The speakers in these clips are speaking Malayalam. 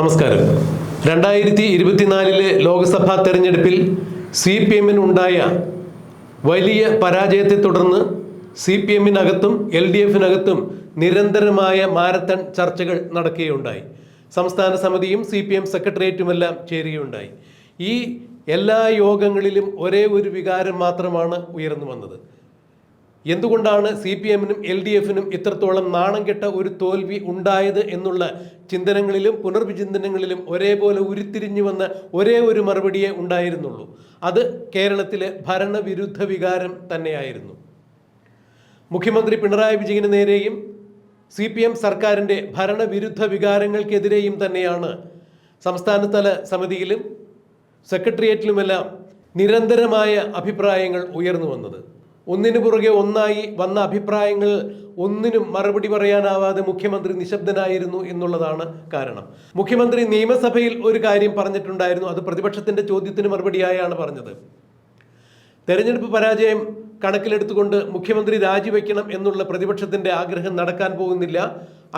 നമസ്കാരം. രണ്ടായിരത്തി ഇരുപത്തിനാലിലെ ലോക്സഭാ തെരഞ്ഞെടുപ്പിൽ സി പി എമ്മിനുണ്ടായ വലിയ പരാജയത്തെ തുടർന്ന് സി പി എമ്മിനകത്തും എൽ ഡി എഫിനകത്തും നിരന്തരമായ മാരത്തൺ ചർച്ചകൾ നടക്കുകയുണ്ടായി. സംസ്ഥാന സമിതിയും സി പി എം സെക്രട്ടേറിയറ്റുമെല്ലാം ചേരുകയുണ്ടായി. ഈ എല്ലാ യോഗങ്ങളിലും ഒരേ ഒരു വികാരം മാത്രമാണ് ഉയർന്നു വന്നത്. എന്തുകൊണ്ടാണ് സി പി എമ്മിനും എൽ ഡി എഫിനും ഇത്രത്തോളം നാണം കെട്ട ഒരു തോൽവി ഉണ്ടായത് എന്നുള്ള ചിന്തനങ്ങളിലും പുനർവിചിന്തനങ്ങളിലും ഒരേപോലെ ഉരുത്തിരിഞ്ഞു വന്ന ഒരേ ഒരു മറുപടിയേ ഉണ്ടായിരുന്നുള്ളൂ. അത് കേരളത്തിലെ ഭരണവിരുദ്ധ വികാരം തന്നെയായിരുന്നു. മുഖ്യമന്ത്രി പിണറായി വിജയന് നേരെയും സി പി എം സർക്കാരിന്റെ ഭരണവിരുദ്ധ വികാരങ്ങൾക്കെതിരെയും തന്നെയാണ് സംസ്ഥാനതല സമിതിയിലും സെക്രട്ടേറിയറ്റിലുമെല്ലാം നിരന്തരമായ അഭിപ്രായങ്ങൾ ഉയർന്നു വന്നത്. ഒന്നിനു പുറകെ ഒന്നായി വന്ന അഭിപ്രായങ്ങൾ ഒന്നിനും മറുപടി പറയാനാവാതെ മുഖ്യമന്ത്രി നിശബ്ദനായിരുന്നു എന്നുള്ളതാണ് കാരണം. മുഖ്യമന്ത്രി നിയമസഭയിൽ ഒരു കാര്യം പറഞ്ഞിട്ടുണ്ടായിരുന്നു. അത് പ്രതിപക്ഷത്തിന്റെ ചോദ്യത്തിന് മറുപടിയായാണ് പറഞ്ഞത്. തെരഞ്ഞെടുപ്പ് പരാജയം കണക്കിലെടുത്തുകൊണ്ട് മുഖ്യമന്ത്രി രാജിവെക്കണം എന്നുള്ള പ്രതിപക്ഷത്തിന്റെ ആഗ്രഹം നടക്കാൻ പോകുന്നില്ല.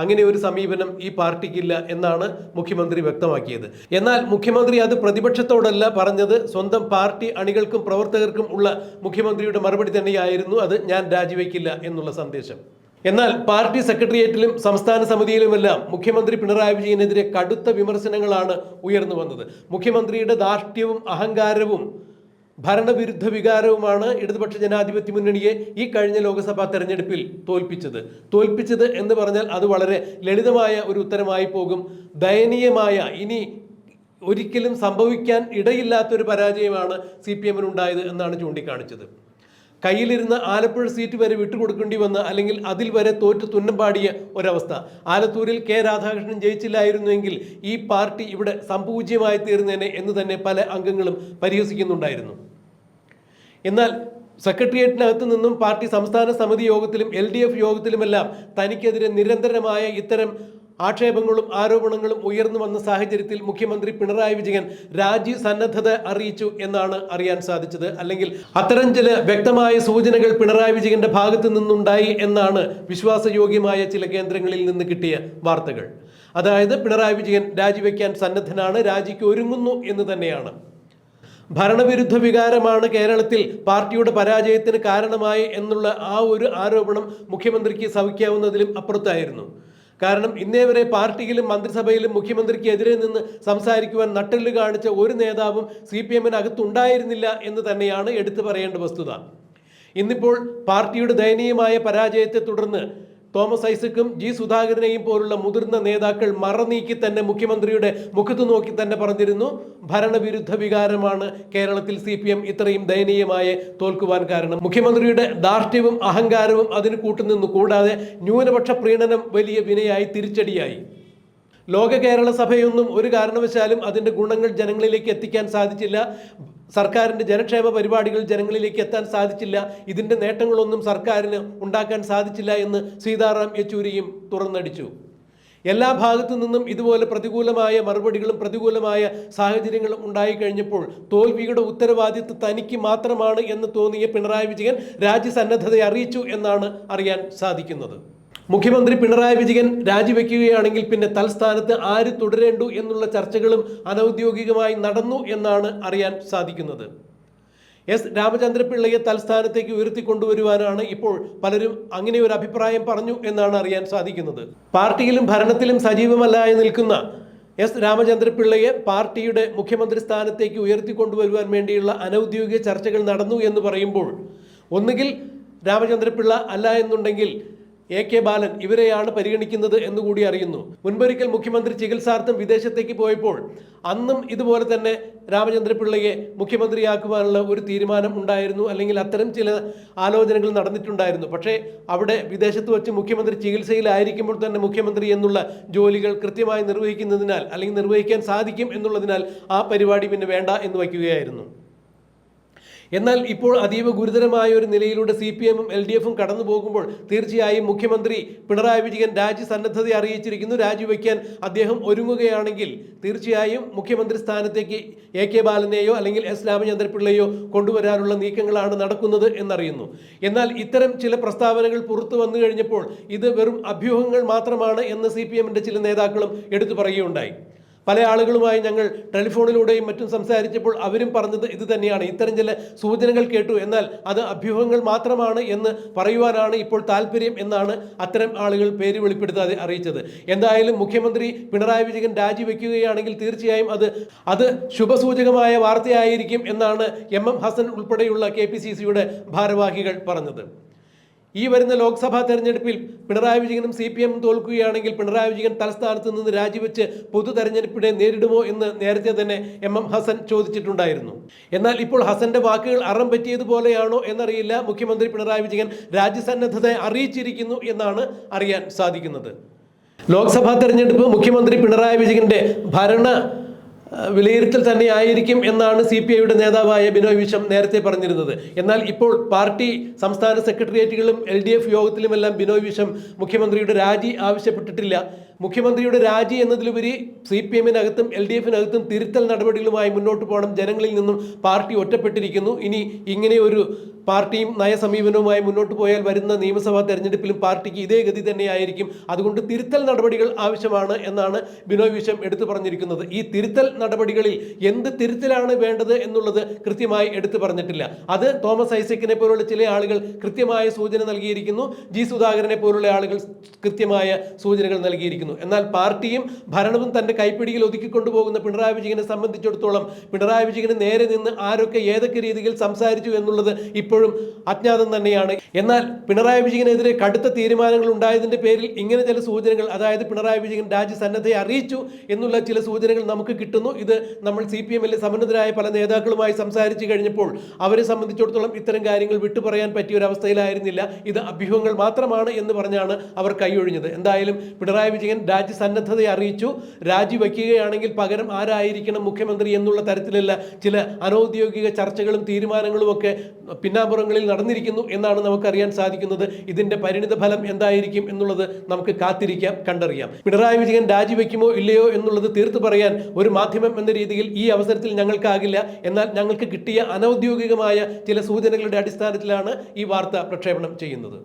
അങ്ങനെ ഒരു സമീപനം ഈ പാർട്ടിക്കില്ല എന്നാണ് മുഖ്യമന്ത്രി വ്യക്തമാക്കിയത്. എന്നാൽ മുഖ്യമന്ത്രി അത് പ്രതിപക്ഷത്തോടല്ല പറഞ്ഞത്. സ്വന്തം പാർട്ടി അണികൾക്കും പ്രവർത്തകർക്കും ഉള്ള മുഖ്യമന്ത്രിയുടെ മറുപടി തന്നെയായിരുന്നു അത്. ഞാൻ രാജിവെക്കില്ല എന്നുള്ള സന്ദേശം. എന്നാൽ പാർട്ടി സെക്രട്ടേറിയറ്റിലും സംസ്ഥാന സമിതിയിലുമെല്ലാം മുഖ്യമന്ത്രി പിണറായി വിജയനെതിരെ കടുത്ത വിമർശനങ്ങളാണ് ഉയർന്നു വന്നത്. മുഖ്യമന്ത്രിയുടെ ധാർഷ്ട്യവും അഹങ്കാരവും ഭരണവിരുദ്ധ വികാരവുമാണ് ഇടതുപക്ഷ ജനാധിപത്യ മുന്നണിയെ ഈ കഴിഞ്ഞ ലോക്സഭാ തെരഞ്ഞെടുപ്പിൽ തോൽപ്പിച്ചത്. തോൽപ്പിച്ചത് എന്ന് പറഞ്ഞാൽ അത് വളരെ ലളിതമായ ഒരു ഉത്തരമായി പോകും. ദയനീയമായ ഇനി ഒരിക്കലും സംഭവിക്കാൻ ഇടയില്ലാത്തൊരു പരാജയമാണ് സി പി എമ്മിനുണ്ടായത് എന്നാണ് ചൂണ്ടിക്കാണിച്ചത്. കയ്യിലിരുന്ന ആലപ്പുഴ സീറ്റ് വരെ വിട്ടുകൊടുക്കേണ്ടി വന്ന അല്ലെങ്കിൽ അതിൽ വരെ തോറ്റു തുന്നം പാടിയ ഒരവസ്ഥ. ആലത്തൂരിൽ കെ രാധാകൃഷ്ണൻ ജയിച്ചില്ലായിരുന്നുവെങ്കിൽ ഈ പാർട്ടി ഇവിടെ സംപൂജ്യമായി തീർന്നേനെ എന്ന് തന്നെ പല അംഗങ്ങളും പരിഹസിക്കുന്നുണ്ടായിരുന്നു. എന്നാൽ സെക്രട്ടേറിയറ്റിനകത്ത് നിന്നും പാർട്ടി സംസ്ഥാന സമിതി യോഗത്തിലും എൽ ഡി എഫ് യോഗത്തിലുമെല്ലാം തനിക്കെതിരെ നിരന്തരമായ ഇത്തരം ആക്ഷേപങ്ങളും ആരോപണങ്ങളും ഉയർന്നു വന്ന സാഹചര്യത്തിൽ മുഖ്യമന്ത്രി പിണറായി വിജയൻ രാജി സന്നദ്ധത അറിയിച്ചു എന്നാണ് അറിയാൻ സാധിച്ചത്. അല്ലെങ്കിൽ അത്തരം ചില വ്യക്തമായ സൂചനകൾ പിണറായി വിജയന്റെ ഭാഗത്തു നിന്നുണ്ടായി എന്നാണ് വിശ്വാസയോഗ്യമായ ചില കേന്ദ്രങ്ങളിൽ നിന്ന് കിട്ടിയ വാർത്തകൾ. അതായത് പിണറായി വിജയൻ രാജിവെക്കാൻ സന്നദ്ധനാണ് രാജിക്ക് ഒരുങ്ങുന്നു എന്ന് തന്നെയാണ്. ഭരണവിരുദ്ധ വികാരമാണ് കേരളത്തിൽ പാർട്ടിയുടെ പരാജയത്തിന് കാരണമായി എന്നുള്ള ആ ഒരു ആരോപണം മുഖ്യമന്ത്രിക്ക് സഹിക്കാവുന്നതിലും അപ്പുറത്തായിരുന്നു. കാരണം ഇന്നേ വരെ പാർട്ടിയിലും മന്ത്രിസഭയിലും മുഖ്യമന്ത്രിക്ക് എതിരെ നിന്ന് സംസാരിക്കുവാൻ നട്ടെല്ല് കാണിച്ച ഒരു നേതാവും സി പി എമ്മിനകത്തുണ്ടായിരുന്നില്ല എന്ന് തന്നെയാണ് എടുത്തു പറയേണ്ട വസ്തുത. ഇന്നിപ്പോൾ പാർട്ടിയുടെ ദയനീയമായ പരാജയത്തെ തുടർന്ന് തോമസ് ഐസക്കും ജി സുധാകരനെയും പോലുള്ള മുതിർന്ന നേതാക്കൾ മറനീക്കി തന്നെ മുഖ്യമന്ത്രിയുടെ മുഖത്ത് നോക്കി തന്നെ പറഞ്ഞിരുന്നു. ഭരണവിരുദ്ധ വികാരമാണ് കേരളത്തിൽ സി പി എം ഇത്രയും ദയനീയമായ തോൽക്കുവാൻ കാരണം. മുഖ്യമന്ത്രിയുടെ ദാർഢ്യവും അഹങ്കാരവും അതിന് കൂട്ടുനിന്നു കൂടാതെ ന്യൂനപക്ഷ പ്രീണനം വലിയ വിനയായി തിരിച്ചടിയായി. ലോക കേരള സഭയൊന്നും ഒരു കാരണവശാലും അതിന്റെ ഗുണങ്ങൾ ജനങ്ങളിലേക്ക് എത്തിക്കാൻ സാധിച്ചില്ല. സർക്കാരിന്റെ ജനക്ഷേമ പരിപാടികൾ ജനങ്ങളിലേക്ക് എത്താൻ സാധിച്ചില്ല. ഇതിന്റെ നേട്ടങ്ങളൊന്നും സർക്കാരിന് ഉണ്ടാക്കാൻ സാധിച്ചില്ല എന്ന് സീതാറാം യെച്ചൂരിയും തുറന്നടിച്ചു. എല്ലാ ഭാഗത്തു നിന്നും ഇതുപോലെ പ്രതികൂലമായ മറുപടികളും പ്രതികൂലമായ സാഹചര്യങ്ങളും ഉണ്ടായി കഴിഞ്ഞപ്പോൾ തോൽവിയുടെ ഉത്തരവാദിത്വം തനിക്ക് മാത്രമാണ് എന്ന് തോന്നിയ പിണറായി വിജയൻ രാജ്യസന്നദ്ധത അറിയിച്ചു എന്നാണ് അറിയാൻ സാധിക്കുന്നത്. മുഖ്യമന്ത്രി പിണറായി വിജയൻ രാജിവെക്കുകയാണെങ്കിൽ പിന്നെ തൽസ്ഥാനത്ത് ആര് തുടരേണ്ടു എന്നുള്ള ചർച്ചകളും അനൗദ്യോഗികമായി നടന്നു എന്നാണ് അറിയാൻ സാധിക്കുന്നത്. എസ്. രാമചന്ദ്രപിള്ളയെ തൽസ്ഥാനത്തേക്ക് ഉയർത്തിക്കൊണ്ടുവരുവാനാണ് ഇപ്പോൾ പലരും അങ്ങനെ ഒരു അഭിപ്രായം പറഞ്ഞു എന്നാണ് അറിയാൻ സാധിക്കുന്നത്. പാർട്ടിയിലും ഭരണത്തിലും സജീവമല്ലായി നിൽക്കുന്ന എസ്. രാമചന്ദ്രപിള്ളയെ പാർട്ടിയുടെ മുഖ്യമന്ത്രി സ്ഥാനത്തേക്ക് ഉയർത്തിക്കൊണ്ടുവരുവാൻ വേണ്ടിയുള്ള അനൗദ്യോഗിക ചർച്ചകൾ നടന്നു എന്ന് പറയുമ്പോൾ ഒന്നുകിൽ രാമചന്ദ്രപിള്ള അല്ല എന്നുണ്ടെങ്കിൽ എ കെ ബാലൻ ഇവരെയാണ് പരിഗണിക്കുന്നത് എന്നുകൂടി അറിയുന്നു. മുൻപൊരിക്കൽ മുഖ്യമന്ത്രി ചികിത്സാർത്ഥം വിദേശത്തേക്ക് പോയപ്പോൾ അന്നും ഇതുപോലെ തന്നെ രാമചന്ദ്രപിള്ളയെ മുഖ്യമന്ത്രിയാക്കുവാനുള്ള ഒരു തീരുമാനം ഉണ്ടായിരുന്നു. അല്ലെങ്കിൽ അത്തരം ചില ആലോചനകൾ നടന്നിട്ടുണ്ടായിരുന്നു. പക്ഷേ അവിടെ വിദേശത്ത് വെച്ച് മുഖ്യമന്ത്രി ചികിത്സയിലായിരിക്കുമ്പോൾ തന്നെ മുഖ്യമന്ത്രി എന്നുള്ള ജോലികൾ കൃത്യമായി നിർവഹിക്കുന്നതിനാൽ അല്ലെങ്കിൽ നിർവഹിക്കാൻ സാധിക്കും എന്നുള്ളതിനാൽ ആ പരിപാടി പിന്നെ വേണ്ട എന്ന് വയ്ക്കുകയായിരുന്നു. എന്നാൽ ഇപ്പോൾ അതീവ ഗുരുതരമായ ഒരു നിലയിലൂടെ സി പി എമ്മും എൽ ഡി എഫും കടന്നു പോകുമ്പോൾ തീർച്ചയായും മുഖ്യമന്ത്രി പിണറായി വിജയൻ രാജി സന്നദ്ധത അറിയിച്ചിരിക്കുന്നു. രാജിവെക്കാൻ അദ്ദേഹം ഒരുങ്ങുകയാണെങ്കിൽ തീർച്ചയായും മുഖ്യമന്ത്രി സ്ഥാനത്തേക്ക് എ കെ ബാലനെയോ അല്ലെങ്കിൽ എസ് രാമചന്ദ്രപിള്ളയോ കൊണ്ടുവരാനുള്ള നീക്കങ്ങളാണ് നടക്കുന്നത് എന്നറിയുന്നു. എന്നാൽ ഇത്തരം ചില പ്രസ്താവനകൾ പുറത്തു വന്നു കഴിഞ്ഞപ്പോൾ ഇത് വെറും അഭ്യൂഹങ്ങൾ മാത്രമാണ് എന്ന് സി ചില നേതാക്കളും എടുത്തു പറയുകയുണ്ടായി. പല ആളുകളുമായി ഞങ്ങൾ ടെലിഫോണിലൂടെയും മറ്റും സംസാരിച്ചപ്പോൾ അവരും പറഞ്ഞത് ഇത് തന്നെയാണ്. ഇത്തരം ചില സൂചനകൾ കേട്ടു. എന്നാൽ അത് അഭ്യൂഹങ്ങൾ മാത്രമാണ് എന്ന് പറയുവാനാണ് ഇപ്പോൾ താല്പര്യം എന്നാണ് അത്തരം ആളുകൾ പേര് വെളിപ്പെടുത്താതെ അറിയിച്ചത്. എന്തായാലും മുഖ്യമന്ത്രി പിണറായി വിജയൻ രാജിവെക്കുകയാണെങ്കിൽ തീർച്ചയായും അത് അത് ശുഭസൂചകമായ വാർത്തയായിരിക്കും എന്നാണ് എം എം ഹസൻ ഉൾപ്പെടെയുള്ള കെ ഭാരവാഹികൾ പറഞ്ഞത്. ഈ വരുന്ന ലോക്സഭാ തെരഞ്ഞെടുപ്പിൽ പിണറായി വിജയനും സി പി എം തോൽക്കുകയാണെങ്കിൽ പിണറായി വിജയൻ തലസ്ഥാനത്ത് നിന്ന് രാജിവെച്ച് പൊതു തെരഞ്ഞെടുപ്പിനെ നേരിടുമോ എന്ന് നേരത്തെ തന്നെ എം എം ഹസൻ ചോദിച്ചിട്ടുണ്ടായിരുന്നു. എന്നാൽ ഇപ്പോൾ ഹസന്റെ വാക്കുകൾ അറം പറ്റിയതുപോലെയാണോ എന്നറിയില്ല. മുഖ്യമന്ത്രി പിണറായി വിജയൻ രാജ്യസന്നദ്ധത അറിയിച്ചിരിക്കുന്നു എന്നാണ് അറിയാൻ സാധിക്കുന്നത്. ലോക്സഭാ തെരഞ്ഞെടുപ്പ് മുഖ്യമന്ത്രി പിണറായി വിജയന്റെ ഭരണ വിലയിരുത്തൽ തന്നെ ആയിരിക്കും എന്നാണ് സി പി ഐയുടെ നേതാവായ ബിനോയ് വിശ്വം നേരത്തെ പറഞ്ഞിരുന്നത്. എന്നാൽ ഇപ്പോൾ പാർട്ടി സംസ്ഥാന സെക്രട്ടേറിയറ്റുകളും എൽ ഡി എഫ് യോഗത്തിലുമെല്ലാം ബിനോയ് വിശ്വം മുഖ്യമന്ത്രിയുടെ രാജി ആവശ്യപ്പെട്ടിട്ടില്ല. മുഖ്യമന്ത്രിയുടെ രാജി എന്നതിലുപരി സി പി എമ്മിനകത്തും എൽ ഡി എഫിനകത്തും തിരുത്തൽ നടപടികളുമായി മുന്നോട്ട് പോകണം. ജനങ്ങളിൽ നിന്നും പാർട്ടി ഒറ്റപ്പെട്ടിരിക്കുന്നു. ഇനി ഇങ്ങനെ ഒരു പാർട്ടിയും നയസമീപനവുമായി മുന്നോട്ട് പോയാൽ വരുന്ന നിയമസഭാ തെരഞ്ഞെടുപ്പിലും പാർട്ടിക്ക് ഇതേ ഗതി തന്നെയായിരിക്കും അതുകൊണ്ട് തിരുത്തൽ നടപടികൾ ആവശ്യമാണ് എന്നാണ് ബിനോയ് വിശ്വം എടുത്തു പറഞ്ഞിരിക്കുന്നത്. ഈ തിരുത്തൽ നടപടികളിൽ എന്ത് തിരുത്തലാണ് വേണ്ടത് എന്നുള്ളത് കൃത്യമായി എടുത്തു പറഞ്ഞിട്ടില്ല. അത് തോമസ് ഐസക്കിനെ പോലുള്ള ചില ആളുകൾ കൃത്യമായ സൂചന നൽകിയിരിക്കുന്നു. ജി സുധാകരനെ പോലുള്ള ആളുകൾ കൃത്യമായ സൂചനകൾ നൽകിയിരിക്കുന്നു. എന്നാൽ പാർട്ടിയും ഭരണവും തന്റെ കൈപ്പിടിയിൽ ഒതുക്കിക്കൊണ്ടുപോകുന്ന പിണറായി വിജയനെ സംബന്ധിച്ചിടത്തോളം പിണറായി വിജയന് നേരെ നിന്ന് ആരൊക്കെ ഏതൊക്കെ രീതിയിൽ സംസാരിച്ചു എന്നുള്ളത് ഇപ്പോഴും അജ്ഞാതം തന്നെയാണ്. എന്നാൽ പിണറായി വിജയനെതിരെ കടുത്ത തീരുമാനങ്ങൾ ഉണ്ടായതിന്റെ പേരിൽ ഇങ്ങനെ ചില സൂചനകൾ അതായത് പിണറായി വിജയൻ രാജ്യസന്നദ്ധയെ അറിയിച്ചു എന്നുള്ള ചില സൂചനകൾ നമുക്ക് കിട്ടുന്നു. ഇത് നമ്മൾ സി പി എമ്മിലെ സമന്നതരായ പല നേതാക്കളുമായി സംസാരിച്ചു കഴിഞ്ഞപ്പോൾ അവരെ സംബന്ധിച്ചിടത്തോളം ഇത്തരം കാര്യങ്ങൾ വിട്ടുപറയാൻ പറ്റിയ ഒരു അവസ്ഥയിലായിരുന്നില്ല ഇത് അഭ്യൂഹങ്ങൾ മാത്രമാണ് എന്ന് പറഞ്ഞാണ് അവർ കൈയൊഴിഞ്ഞത്. എന്തായാലും പിണറായി വിജയൻ രാജ്യസന്നദ്ധതയെ അറിയിച്ചു. രാജിവെക്കുകയാണെങ്കിൽ പകരം ആരായിരിക്കണം മുഖ്യമന്ത്രി എന്നുള്ള തരത്തിലുള്ള ചില അനൗദ്യോഗിക ചർച്ചകളും തീരുമാനങ്ങളും ഒക്കെ പിന്നാമ്പുറങ്ങളിൽ നടന്നിരിക്കുന്നു എന്നാണ് നമുക്കറിയാൻ സാധിക്കുന്നത്. ഇതിന്റെ പരിണിത ഫലം എന്തായിരിക്കും എന്നുള്ളത് നമുക്ക് കാത്തിരിക്കാം കണ്ടറിയാം. പിണറായി വിജയൻ രാജിവെക്കുമോ ഇല്ലയോ എന്നുള്ളത് തീർത്തു പറയാൻ ഒരു മാധ്യമം എന്ന രീതിയിൽ ഈ അവസരത്തിൽ ഞങ്ങൾക്കാകില്ല. എന്നാൽ ഞങ്ങൾക്ക് കിട്ടിയ അനൗദ്യോഗികമായ ചില സൂചനകളുടെ അടിസ്ഥാനത്തിലാണ് ഈ വാർത്ത പ്രക്ഷേപണം ചെയ്യുന്നത്.